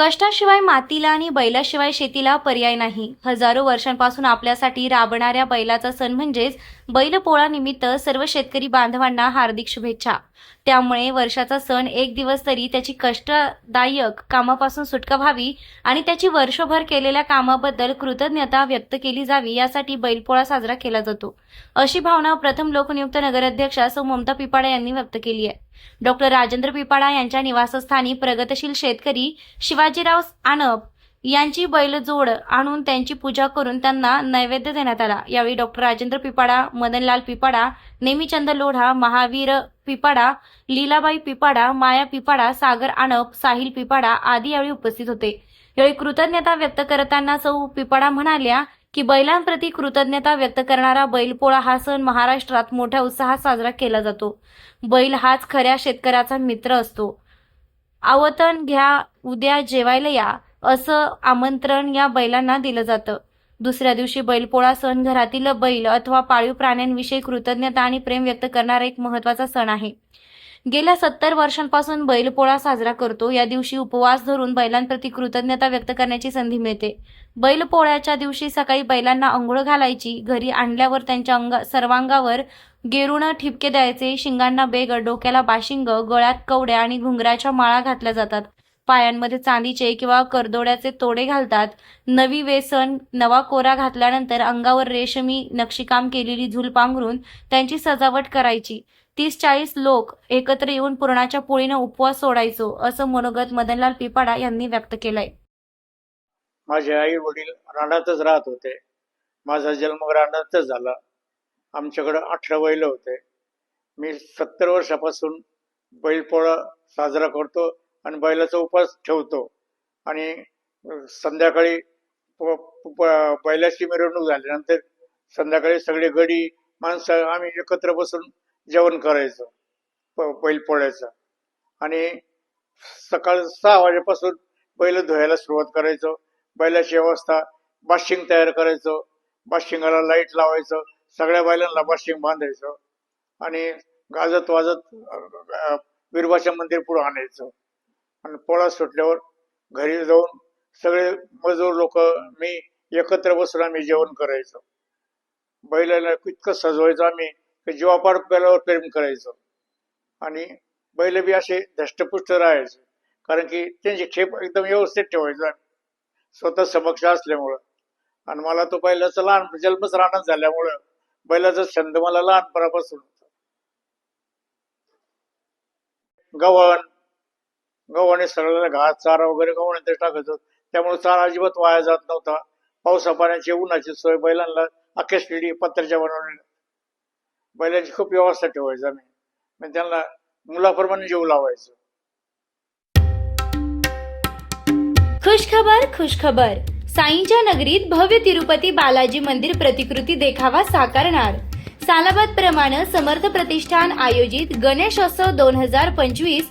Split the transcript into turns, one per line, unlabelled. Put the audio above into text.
कष्टाशिवाय मातीला आणि बैलाशिवाय शेतीला पर्याय नाही. हजारो वर्षांपासून आपल्यासाठी राबणाऱ्या बैलाचा सण म्हणजेच बैलपोळा निमित्त सर्व शेतकरी बांधवांना हार्दिक शुभेच्छा. त्यामुळे वर्षाचा सण एक दिवस तरी त्याची कष्टदायक कामापासून सुटका व्हावी आणि त्याची वर्षभर केलेल्या कामाबद्दल कृतज्ञता व्यक्त केली जावी यासाठी बैलपोळा साजरा केला जातो. अशी भावना प्रथम लोकनियुक्त नगराध्यक्षा सौ. ममता पिपाडा यांनी व्यक्त केली आहे. डॉक्टर राजेंद्र पिपाडा यांच्या निवासस्थानी प्रगतशील शेतकरी शिवाजीराव आनप यांची बैलजोड आणून त्यांची पूजा करून त्यांना नैवेद्य देण्यात आला. यावेळी डॉक्टर राजेंद्र पिपाडा मदनलाल पिपाडा नेमीचंद लोढा महावीर पिपाडा लीलाबाई पिपाडा माया पिपाडा सागर आणप साहिल पिपाडा आदी यावेळी उपस्थित होते. यावेळी कृतज्ञता व्यक्त करताना सौ पिपाडा म्हणाल्या की बैलांप्रती कृतज्ञता व्यक्त करणारा बैलपोळा हा सण महाराष्ट्रात मोठ्या उत्साहात साजरा केला जातो. बैल हाच खऱ्या शेतकऱ्याचा मित्र असतो. आवतण घ्या उद्या जेवायला या. असं आमंत्रण या बैलांना दिलं जातं. दुसऱ्या दिवशी बैलपोळा सण घरातील बैल अथवा पाळीव प्राण्यांविषयी कृतज्ञता आणि प्रेम व्यक्त करणारा एक महत्त्वाचा सण आहे. गेल्या सत्तर वर्षांपासून बैलपोळा साजरा करतो. या दिवशी उपवास धरून बैलांप्रती कृतज्ञता व्यक्त करण्याची संधी मिळते. बैलपोळ्याच्या दिवशी सकाळी बैलांना अंघोळ घालायची घरी आणल्यावर त्यांच्या अंग सर्वांगावर गेरुण ठिपके द्यायचे शिंगांना बेग डोक्याला बाशिंग गळ्यात कवड्या आणि घुंगराच्या माळा घातल्या जातात. पायांमध्ये चांदीचे किंवा करदोड्याचे तोडे घालतात. नवी वेसन नवा कोरा घातल्यानंतर अंगावर रेशमी नक्षीकाम केलेली झूल पांघरून त्यांची सजावट करायची. तीस चाळीस लोक एकत्र येऊन पुरणाच्या पोळीनं उपवास सोडायचो असं मनोगत मदनलाल पिपाडा यांनी व्यक्त केलंय.
माझे आई वडील रानातच राहत होते. माझा जन्म रानातच झाला. आमच्याकडे अठरा बैल होते. मी सत्तर वर्षापासून बैलपोळा साजरा करतो. आणि बैलाचा उपास ठेवतो. आणि संध्याकाळी बैलाची मिरवणूक झाल्यानंतर संध्याकाळी सगळे गडी माणसं आम्ही एकत्र बसून जेवण करायचं प- बैलपोळ्याचं आणि सकाळ सहा वाजेपासून बैल धुवायला सुरुवात करायचो. बैलाची व्यवस्था बाशिंग तयार करायचो. बाशिंगाला लाइट लावायचं. सगळ्या बैलांना बाशिंग बांधायचं. आणि गाजत वाजत अं, बिरबाच्या मंदिर पुढे आणायचं. आणि पोळा सुटल्यावर घरी जाऊन सगळे मजूर लोक मी एकत्र बसून आम्ही जेवण करायचो. बैलाला इतकं सजवायचं आम्ही जीवापार जीवापाड बैलावर प्रेम करायचो. आणि बैल बी असे धष्टपुष्ट राहायचे कारण की त्यांची खेप एकदम व्यवस्थित ठेवायचं आम्ही. स्वतः समक्ष असल्यामुळं. आणि मला तो बैलाचा लहान जन्मच राहणार झाल्यामुळं बैलाचा छंद मला लहानपणापासून होता. गव्हाण गव्हाणे सगळ्याला घास चारा वगैरे गव्हाणे टाकायचो. त्यामुळे चारा अजिबात वाया जात नव्हता. पावसा पाण्याची उन्हाची सोय बैलांना अख्ख्या शिडी पत्र्याच्या बनवलेल्या बैलांची खूप व्यवस्था ठेवायची आम्ही. म्हणजे त्यांना मुलाप्रमाणे जीव लावायचो.
खुशखबर खुशखबर साईंच्या नगरीत भव्य तिरुपती बालाजी मंदिर प्रतिकृती देखावा साकारणार. सालाबाद प्रमाणे समर्थ प्रतिष्ठान आयोजित गणेशोत्सव दोन हजार पंचवीस